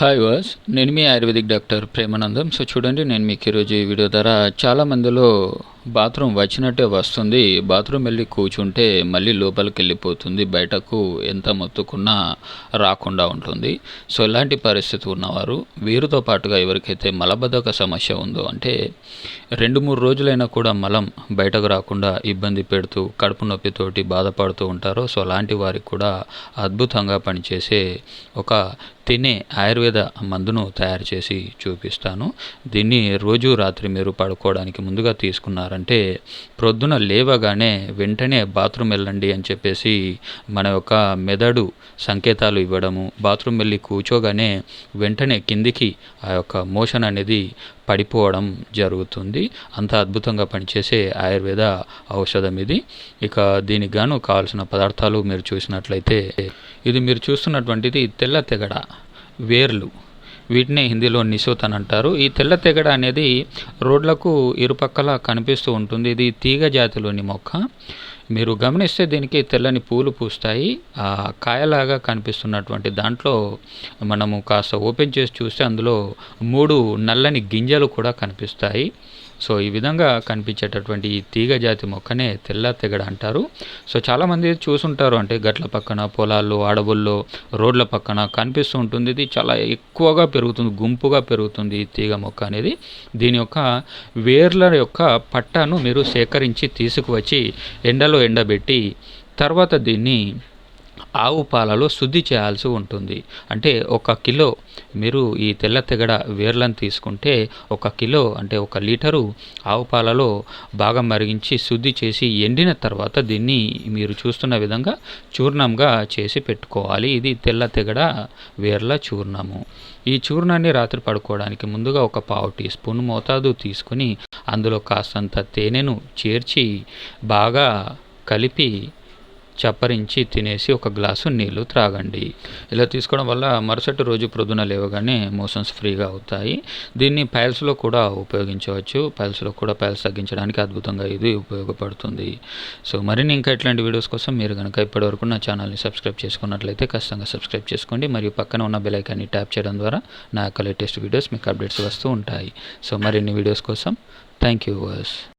Hi వాస్ నేను మీ ఆయుర్వేదిక్ డాక్టర్ ప్రేమానందం. సో చూడండి నేను మీకు ఈరోజు ఈ వీడియో ద్వారా చాలా మందిలో బాత్రూమ్ వచ్చినట్టే వస్తుంది. బాత్రూమ్ వెళ్ళి కూర్చుంటే మళ్ళీ లోపలికి వెళ్ళిపోతుంది బయటకు ఎంత మొత్తుకున్నా రాకుండా ఉంటుంది. సో ఇలాంటి పరిస్థితి ఉన్నవారు వీరితో పాటుగా ఎవరికైతే మలబద్ధక సమస్య ఉందో అంటే రెండు మూడు రోజులైనా కూడా మలం బయటకు రాకుండా ఇబ్బంది పెడుతూ కడుపు నొప్పితోటి బాధపడుతూ ఉంటారో సో అలాంటి వారికి కూడా అద్భుతంగా పనిచేసే ఒక తినే ఆయుర్వేద మందును తయారు చేసి చూపిస్తాను. దీన్ని రోజు రాత్రి మీరు పడుకోవడానికి ముందుగా తీసుకున్నారు? తీసుకున్నారంటే ప్రొద్దున లేవగానే వెంటనే బాత్రూమ్ వెళ్ళండి అని చెప్పేసి మన యొక్క మెదడు సంకేతాలు ఇవ్వడము బాత్రూమ్ వెళ్ళి కూర్చోగానే వెంటనే కిందికి ఆ యొక్క మోషన్ అనేది పడిపోవడం జరుగుతుంది. అంత అద్భుతంగా పనిచేసే ఆయుర్వేద ఔషధం ఇది. ఇక దీనికి గాను కావాల్సిన పదార్థాలు మీరు చూసినట్లయితే ఇది మీరు చూస్తున్నటువంటిది తెల్ల తెగడ వేర్లు. వీటినే హిందీలో నిశోత్ అని అంటారు. ఈ తెల్ల తెగడ అనేది రోడ్లకు ఇరుపక్కల కనిపిస్తూ ఉంటుంది. ఇది తీగ జాతిలోని మొక్క. మీరు గమనిస్తే దీనికి తెల్లని పూలు పూస్తాయి. ఆ కాయలాగా కనిపిస్తున్నటువంటి దాంట్లో మనము కాస్త ఓపెన్ చేసి చూస్తే అందులో మూడు నల్లని గింజలు కూడా కనిపిస్తాయి. సో ఈ విధంగా కనిపించేటటువంటి ఈ తీగ జాతి మొక్కనే తెల్ల తెగడ అంటారు. సో చాలామంది చూసుంటారు అంటే గట్ల పక్కన పొలాల్లో అడవుల్లో రోడ్ల పక్కన కనిపిస్తూ ఉంటుంది. ఇది చాలా ఎక్కువగా పెరుగుతుంది గుంపుగా పెరుగుతుంది ఈ తీగ మొక్క అనేది. దీని యొక్క వేర్ల యొక్క పట్టాను మీరు సేకరించి తీసుకువచ్చి ఎండలో ఎండబెట్టి తర్వాత దీన్ని ఆవు పాలలో శుద్ధి చేయాల్సి ఉంటుంది. అంటే ఒక కిలో మీరు ఈ తెల్ల తెగడ వేర్లను తీసుకుంటే ఒక కిలో అంటే ఒక లీటరు ఆవు పాలలో బాగా మరిగించి శుద్ధి చేసి ఎండిన తర్వాత దీన్ని మీరు చూస్తున్న విధంగా చూర్ణంగా చేసి పెట్టుకోవాలి. ఇది తెల్ల తెగడ వేర్ల చూర్ణము. ఈ చూర్ణాన్ని రాత్రి పడుకోవడానికి ముందుగా ఒక పావు టీ స్పూన్ మోతాదు తీసుకుని అందులో కాస్తంత తేనెను చేర్చి బాగా కలిపి చప్పరించి తినేసి ఒక గ్లాసు నీళ్ళు త్రాగండి. ఇలా తీసుకోవడం వల్ల మరుసటి రోజు ప్రొద్దున లేవగానే మోషన్స్ ఫ్రీగా అవుతాయి. దీన్ని పైల్స్లో కూడా ఉపయోగించవచ్చు. పైల్స్లో కూడా పైల్స్ తగ్గించడానికి అద్భుతంగా ఇది ఉపయోగపడుతుంది. సో మరిన్ని ఇంకా ఇట్లాంటి వీడియోస్ కోసం మీరు కనుక ఇప్పటివరకు నా ఛానల్ని సబ్స్క్రైబ్ చేసుకున్నట్లయితే ఖచ్చితంగా సబ్స్క్రైబ్ చేసుకోండి. మరియు పక్కన ఉన్న బెలైకాన్ని ట్యాప్ చేయడం ద్వారా నా యొక్క లేటెస్ట్ వీడియోస్ మీకు అప్డేట్స్ వస్తూ ఉంటాయి. సో మరిన్ని వీడియోస్ కోసం థ్యాంక్ యూ వర్స్